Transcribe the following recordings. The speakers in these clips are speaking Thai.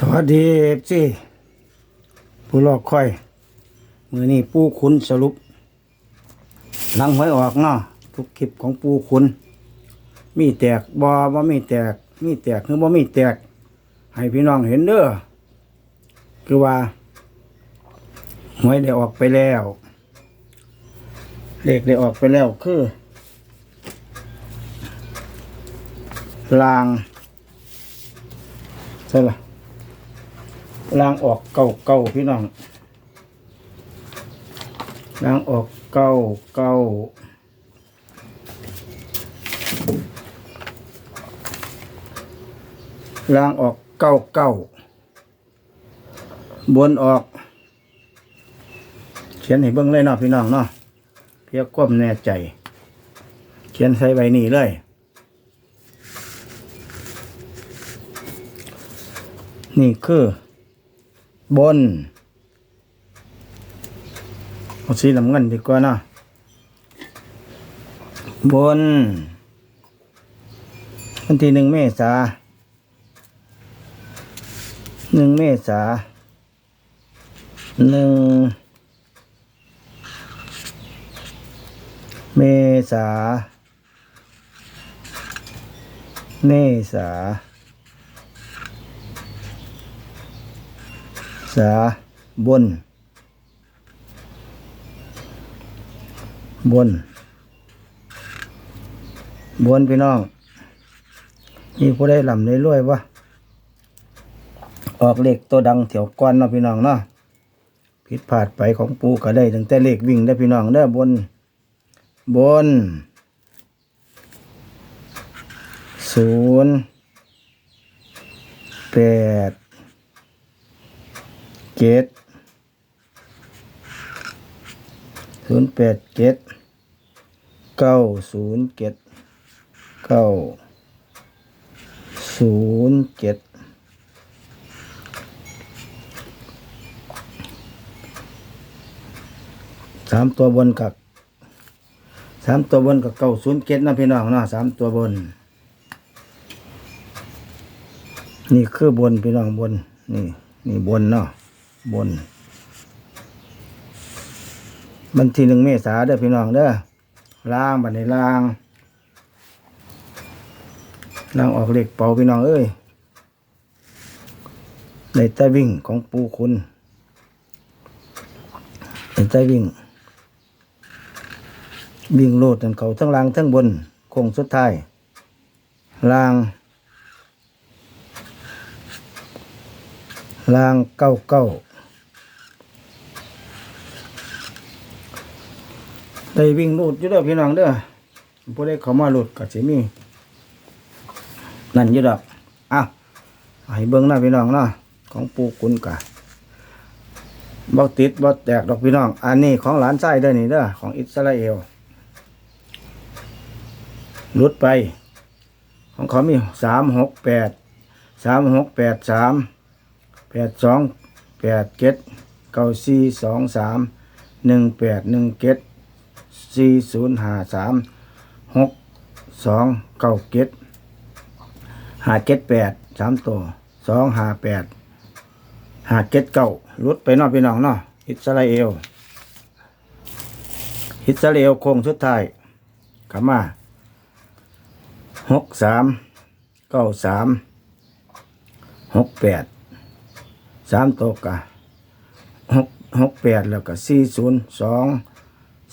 สวัสดีเอฟซีผู้รอกค่อย มือนี้ปูคุณสรุปหลังหวยออกเนาะทุกคลิปของปูคุณมีแตกบอบ่มีแตก มีแตกหรือบ่มีแตก ให้พี่น้องเห็นเด้อคือว่าหวยได้ออกไปแล้วเลขได้ออกไปแล้วคือลางใช่ละ ล้างออกเก่าเก่าพี่น้องล้างออกเก่าเก่าล้างออกเก่าเก่าบนออก เขียนให้เบิ่งเลยเนาะพี่น้องเนาะเพียก้มแน่ใจ เขียนใส่ใบนี้เลย นี่คือ บนเอาสีน้ำเงินดีกว่านะบน วันที่หนึ่งเมษาหนึ่งเมษาหนึ่งเมษาเมษา ษาบน บน บนพี่น้อง มีผู้ได้ลำได้รวยวะออกเลขตัวดังเถียวก้อนเนาะพี่น้องเนาะผิดพลาดไปของปูก็ได้ตั้งแต่เลขวิ่งได้พี่น้องได้บน บนศูนย์แปด เจ็ดศูนย์แปดเจ็ดเก้าศูนย์เจ็ดเก้าศูนย์เจ็ดสามตัวบนกับสามตัวบนกับเก้าศูนย์เจ็ดนะพี่น้องเนาะสามตัวบน นี่คือบนพี่น้องบน นี่ นี่บนเนาะ บน บันทีหนึ่งเมษาเด้อพี่น้องเด้อล่างบันในล่างล่างออกเหล็กเป่าพี่น้องเอ้ยในใต้วิ่งของปูคุณในใต้วิ่ง วิ่งโลดทั้งเขาทั้งล่างทั้งบนโค้งสุดท้ายล่างล่างเก้าเก้า ได้วิ่งรูดอยู่เด้อพี่น้องเด้อผู้ได้เขามาหลุดกับสิมีนั่นอยู่ดอกอ้าวให้เบิ้งหน้าพี่น้องเนาะของปูกุนกะบ่ติดบ่แตกดอกพี่น้อง อันนี้ของหลานไส้เด้อนี่เด้อของอิสราเอลหลุดไป ของเขามีสามหกแปดสามหกแปดสามแปดสองแปดเจ็ดเก้าสี่สองสามหนึ่งแปดหนึ่งเจ็ด สี่ศูนย์ห้าสามหกสองเก้าเจ็ดห้าเจ็ดแปดสามตัวสองห้าแปดห้าเจ็ดเก้าลุดไปนอกพี่น้องเนาะอิสราเอล อิสราเอลโค้งสุดท้ายกลับมาหกสามเก้าสามหกแปดสามตัวกะหกหกแปดแล้วก็สี่ศูนย์สอง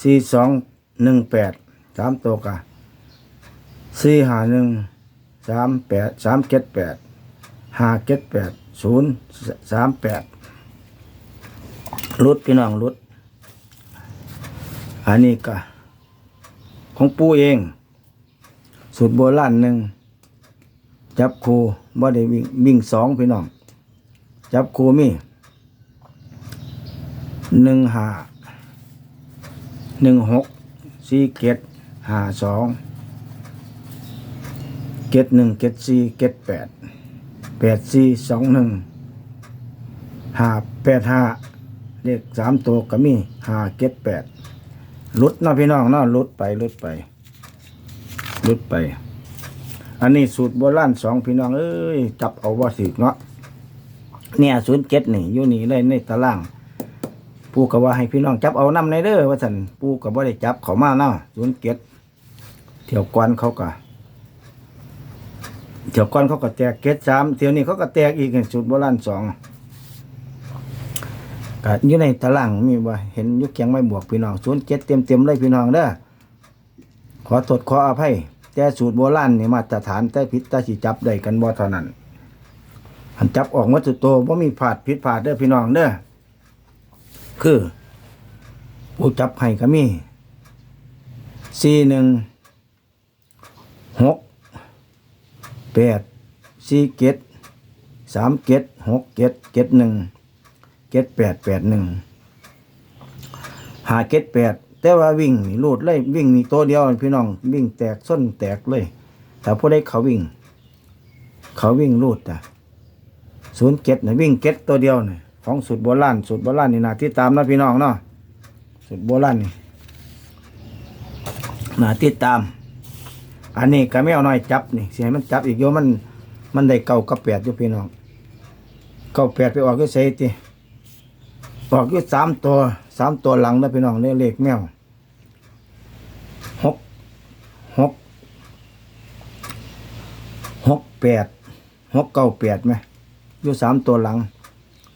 สี่สองหนึ่งแปดสามตัวกะสี่ห้าหนึ่งสามแปดสามเจ็ดแปดห้าเจ็ดแปดศูนย์สามแปดรุดพี่น้องรุด อันนี้กะของปูเอง สูตรโบราณหนึ่งจับครูบ่ได้วิ่งวิ่งสองพี่น้อง จับครูมีหนึ่งห้า หนึ่งหกสี่เกตห้าสองเกตหนึ่งเกตสี่เกตแปดแปดสี่สองหนึ่งห้าแปดห้าเลขสามตัวก็มีห้าเกตแปดลุดนาะพี่น้องนาะลุดไปลุดไปลุดไป อันนี้สูตรโบราณสองพี่น้องเอ้ยจับเอาว่าสิเนาะเนี่ยศูนย์เจ็ดนี่อยู่นี่เลยในตาราง ปูก็ว่าให้พี่น้องจับเอาน้ำในเด้อว่าสันปูก็บ่ได้จับเขามาเนาะศูนย์เจ็ดเที่ยวก่อนเขาก็เที่ยวก่อนเขาก็แตกเกตสามเที่ยวนี้เขาก็แตกอีกสูตรโบราณสองก็อยู่ในตารางมีว่าเห็นยุกเคียงไม่บวกพี่น้องศูนย์เจ็ดเต็มเต็มๆเลยพี่น้องเด้อขอโทษขออภัยแต่สูตรโบราณนี่มาตรฐานแต่ผิดแต่สิจับได้กันบ่เท่านั้นหันจับออกมาสุดโตบ่ามีผาดผิดผาดเด้อพี่น้องเด้อ คือผู้จับให้ก็มีสี่หนึ่งหกแปดสี่เกตสามเกตหกเกตเกตหนึ่งเกตแปดแปดหนึ่งหาเกตแปดแต่ว่าวิ่งนี่ลูดเลยวิ่งนี่ตัวเดียวพี่น้องวิ่งแตกส้นแตกเลยแต่ผู้ได้เขาวิ่ง เขาวิ่งลูดอะศูนย์เก็ดนะวิ่งเก็ดตัวเดียวเนะ ของสุดโบราณสุดโบราณนี่นาที่ตามนะพี่น้องเนาะสุดโบราณนี่นาที่ตาม อันนี้ก็ไม่เอาหน่อยจับนี่เสียมันจับอีกโยมันมันได้เก่ากับแปดอยู่พี่น้องเก่าแปดไปออกก็เสียติออกอยู่สามตัวสามตัวหลังนะพี่น้องเลขเลขแมวหกหกหกแปดหกเก้าแปดไหมอยู่สามตัวหลัง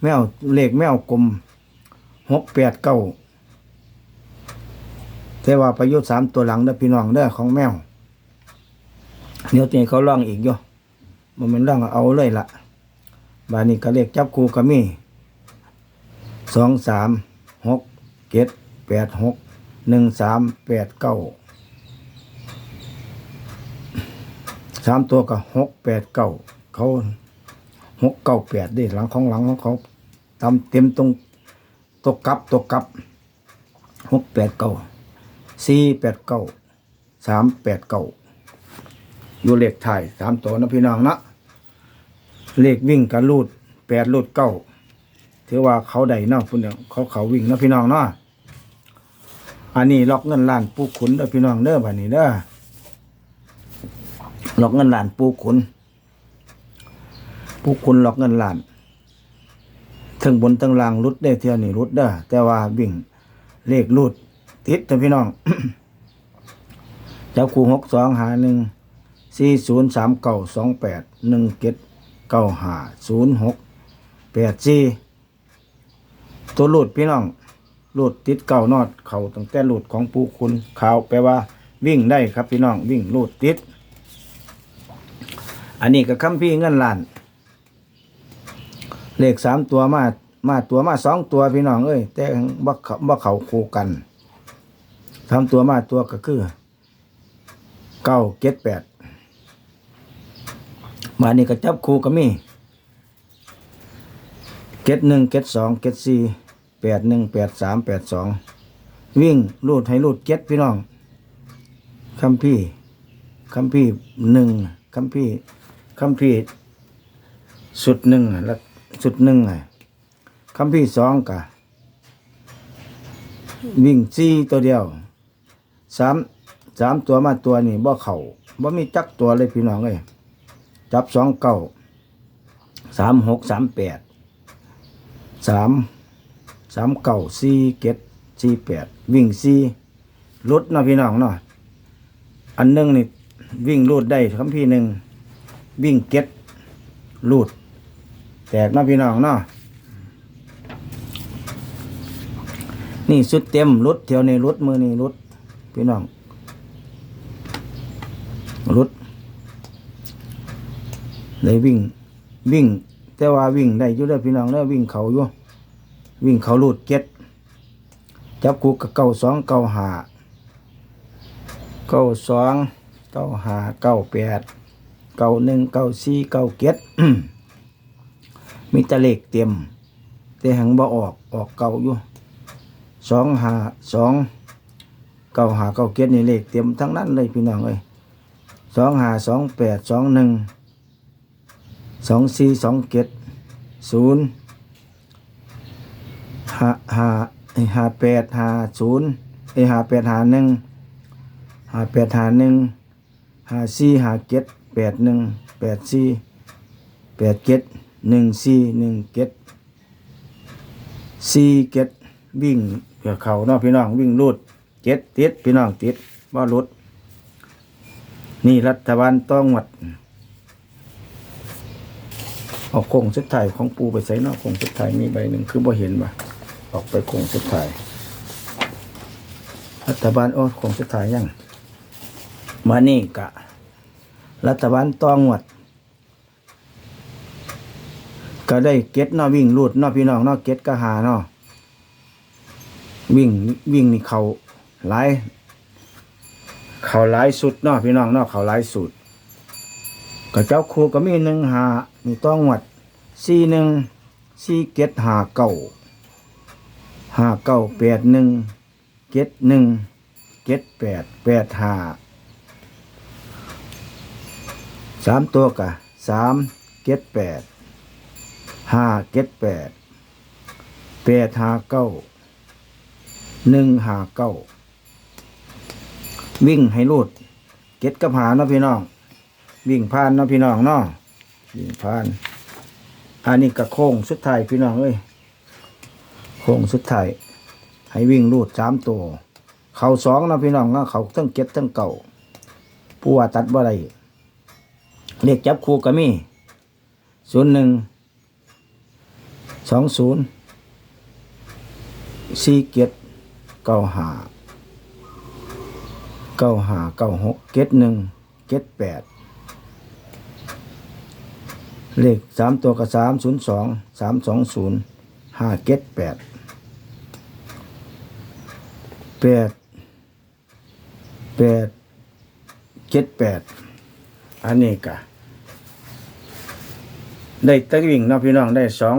แมวเลขแมวกลมหกแปดเก้าแต่ว่าประโยชน์สามตัวหลังเด้อพี่น้องเด้อของแมวเดี๋ยวนี้เขาล่องอีกอยู่มันเป็นล่องเอาเลยละบานนี้ก็เลขจับคู่ก็มีสองสามหกเจ็ดแปดหกหนึ่งสามแปดเก้าสามตัวก็หกแปดเก้าเขา หกเก้าแปดดิหลังของหลังของเขาทำเต็มตรงตกกับตกกับหกแปดเก้าสี่แปดเก้าสามแปดเก้าอยู่เลขไทยสามตัวนะพี่น้องนะเลขวิ่งกับลูดแปดลูดเก้าถือว่าเขาได้เนาะพุ่นเดียวเขาเขาวิ่งนะพี่น้องเนาะอันนี้ล็อกเงินล้านปูขุนเด้อพี่น้องเด้อบัดนี้เด้อล็อกเงินล้านปูขุน ผู้คุณหลอกเงินล้านถึงบนทั้งล่างรุดได้เที่ยวนี่รุดเด้แต่ว่าวิ่งเลขรุดติดแต่พี่น้องเจ้าคูหกสองหาหนึ่งสี่ศูนย์สามเก้าสองแปดหนึ่งเจ็ดเก้าหาศูนย์หกแปดสี่ตัวหลุดพี่น้องหลุดติดเก่านอดเขาตั้งแต่หลุดของปูคุณขาวแปลว่า วิ่งได้ครับพี่น้องวิ่งหลุดติด อันนี้ก็คำพี่เงินล้าน เลขสามตัวมา มาตัวมาสองตัวพี่น้องเอ้ยแต่บ่เขาบ่เขาคู่กันสามตัวมาตัวก็คือเก้าเจ็ดแปดมานี่ก็จับคู่ก็มีเจ็ดหนึ่งเจ็ดสองเจ็ดสี่แปดหนึ่งแปดสามแปดสองวิ่งรูดให้รูดเจ็ดพี่น้องคำพี่คำพี่หนึ่งคำพี่คำพี่สุดหนึ่งแล้ว สุดหนึ่งไงคำพี่สองกะวิ่งสี่ตัวเดียวสามสามตัวมาตัวนี่บ่เข่าบ่มีจักตัวเลยพี่น้องเลยจับสองเก้าสามหกสามแปดสามสามเก้าสี่เจ็ดสี่แปดวิ่งสี่รุดเนาะพี่น้องเนาะอันหนึงนี่วิ่งรูดได้คำพี่หนึ่งวิ่งเก็ตรูด แตกเนาะพี่น้องเนาะนี่สุดเต็มรถเที่ยวในรถมือนี่รถพี่น้องรถเลยวิ่ง วิ่ง แต่ว่าวิ่งได้ยู่เด้อพี่น้องเด้อวิ่งเขาอยู่วิ่งเขาลูดเก็ดจับกูกับเก้าสองเก้าหาเก้าสองเก้าหาเก้าแปดเก้าหนึ่งเก้าสี่เก้าเก็ด มีตะเลขเต็ม แต่หังบ่ออกออกเก่าอยู่สองหาสองเก้าหาเก้าเก็ดนี่เลขเต็มทั้งนั้นเลยพี่น้องเอ้ยสองหาสองแปดสองหนึ่งสองสี่สองเก็ดศูนย์หาห้าห้าแปดหาศูนย์ไอห้าแปดหาหนึ่งห้าแปดหาหนึ่งห้าสี่ห้าเก็ดแปดหนึ่งแปดสี่แปดเก็ด หนึ่งสี่หนึ่งเก็ดสี่เก็ดวิ่งเพื่อเขาเนาะพี่น้องวิ่งรูดเจ็ดติดพี่น้องติดบ่หลุด นี่รัฐบาลต้องหวัดเอาโคงสุดท้ายของปูไปใส่นาะโคงสุดท้ายมีใบหนึ่งคือบ่เห็นว่ะออกไปโคงสุดท้ายรัฐบาลโอ้โคงสุดท้ายยังมานี่กะ รัฐบาลต้องหวัด ก็ได้เก็ตนาะวิ่งรูดนาะพี่น้องนาะเก็ตก็หานาะวิ่งวิ่งนี่เขาหลายเขาหลายสุดนาะพี่น้องนาะเขาหลายสุดก็เจ้าครูก็มีหนึ่งหานี่ต้องหวัดสี่หนึ่งสี่เก็ดหาเก้าหาเก้าแปดหนึ่งเก็ดหนึ่งเก็ดแปดแปดหาสามตัวกะสามเก็ดแปด ห้าเก็ดแปดแปดหาเก้าหนึ่งหาเก้าวิ่งให้รูดเก็ดกับหาเนาะพี่น้อง วิ่งผ่านเนาะพี่น้องเนาะวิ่งผ่าน อันนี้กระโค้งสุดท้ายพี่น้องเอ้ยโค้งสุดท้ายให้วิ่งรูดสามตัว เข่าสองนะพี่น้องนาะเขาทั้งเก็ดทั้งเก่าผู้ว่าตัดบ่ได้เรียกจับคู่ก็มีศูนย์หนึ่ง สองศูนย์สี่เก็ดเก้าหาเก้าหาเก้าหกเจ็ดหนึ่งเจ็ดแปดเลขสามตัวกับสามศูนย์สองสามสองศูนย์ห้าเจ็ดแปดแปดแปดเจ็ดแปดอันนี้กะได้ตะวิ่งเนาะพี่น้องได้สอง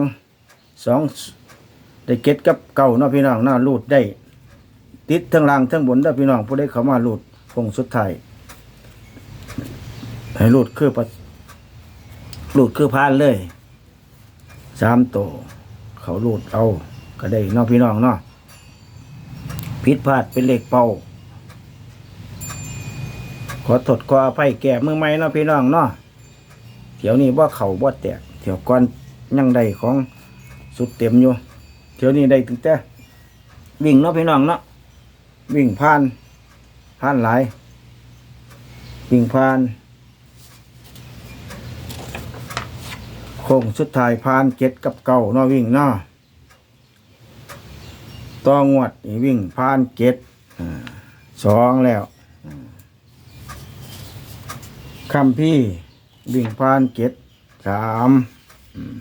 สองได้เก็ดกับเก่าเนาะพี่น้องหน้ารูดได้ ติดทั้งล่างทั้งบนเด้อพี่น้องผู้ใดเข้ามาลุดคงสุดท้ายให้ลุดคือประหลุดคือพานเลยสามโตเขาหลุดเอาก็ได้เน้อพี่น้องเนาะผิดพลาดเป็นเหลขเป่า ขอถดขออภัยแก่มือใหม่เนาะพี่น้องเนาะเดี๋ยวนี้ว่าเขาบ่แตกเดี๋ยวก่อนยังได้ของ สุดเต็มอยู่เดี๋ยวนี้ได้ถึงแต่วิ่งเนาะพี่น้องเนาะวิ่งผ่านผ่านหลายวิ่งผ่านโค้งสุดท้ายผ่านเจ็ดกับเก่าเนาะวิ่งเนาะต่องวดอีวิ่งผ่านเจ็ดสองแล้วคำพี่วิ่งผ่านเจ็ดสามอืม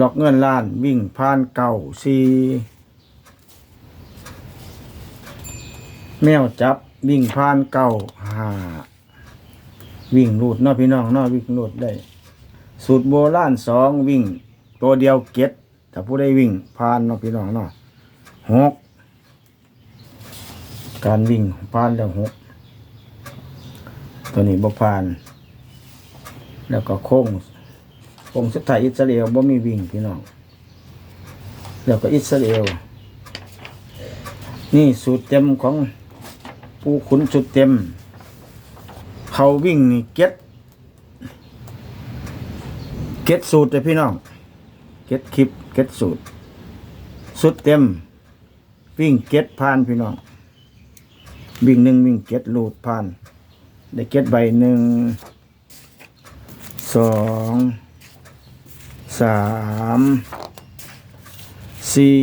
ล็อกเงินล้านวิ่งผ่านเก่าสีแมวจับวิ่งผ่านเก่าหาวิ่งรูดนาพี่น้องนาวิ่งรูดได้ สูตรโบราณสองวิ่ง ตัวเดียวเก็ดถ้าผู้ได้วิ่งผ่านนาะพี่น้องนาหกการวิ่งผ่านแล้วหกตัวนี้บ่ผ่าน แล้วก็โค้ง องค์สุดท้ายอิสราเอลบ่มีวิ่งพี่น้อง แล้วก็อิสราเอลนี่สูตรเต็มของผู้ขุนสุดเต็ม เขาวิ่งนี่เก็ตเก็ตสูตรเลยพี่น้อง เก็ตคลิปเก็ตสูตร สุดเต็ม วิ่งเก็ตผ่านพี่น้อง วิ่งหนึ่งวิ่งเก็ตลูดผ่าน ได้เก็ตใบหนึ่งสอง สามสี่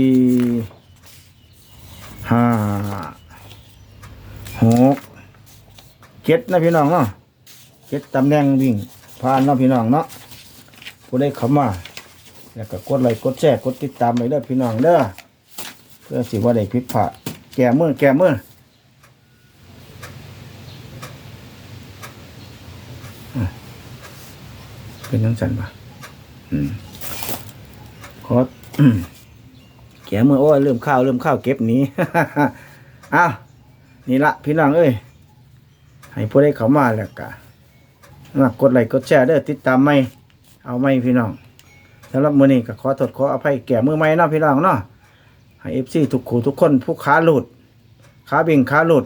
ห้าหกเจ็ดนะพี่น้องเนาะเจ็ดตำแหน่งวิ่งผ่านเนาะพี่น้องเนาะผู้ได้เข้ามาแล้วก็กดไลค์กดแชร์กดติดตามไปเด้อพี่น้องเด้อเพื่อสิว่าได้ผิพาแก้มือแก้มืออะเป็นยังสันปะ ขอแกะมือโอ้เริ่มข้าวเริ่มข้าวเก็บนี้อ้าวนี่ละพี่น้องเอ้ยให้ผู้ได้เขามาแล้วก็มากดไลค์กดแชร์เด้อติดตามไม่เอาไม่พี่น้องสำหรับมือนี้ก็ขอโทษขออภัยแก่มือใหม่เนาะพี่น้องเนาะให้ FC ทุกคู่ทุกคนผู้ค้าหลุดค้าบิ่งค้าหลุด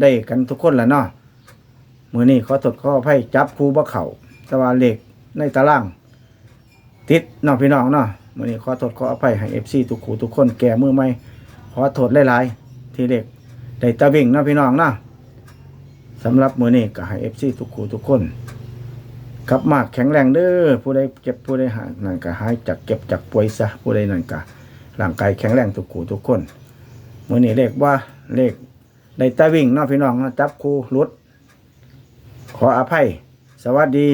ได้กันทุกคนแหละเนาะมือนี้ขอตดขออภัยจับคูบ่เข่าแต่ว่าเหลขในตาราง ติดน้องพี่น้องเนาะมือนี้ขอโทษขออภัยให้เอฟซีทุกขูทุกคนแก่มือใหม่ขอโทษหลายๆ ที่เด็กได้ตะวิ่งเนาะพี่น้องเนาะสำหรับมือนี้ก็ให้เอฟซีทุกขูทุกคนกลับมาแข็งแรงเด้อผู้ใดเจ็บผู้ใดหายนั่นก็หายจากเก็บจากป่วยซะผู้ใดนั่นก็ร่างกายแข็งแรงทุกขูทุกคนมือนี้เลขว่าเลขได้ตะวิ่งเนาะพี่น้องนะจับคูรุดขออภัย สวัสดี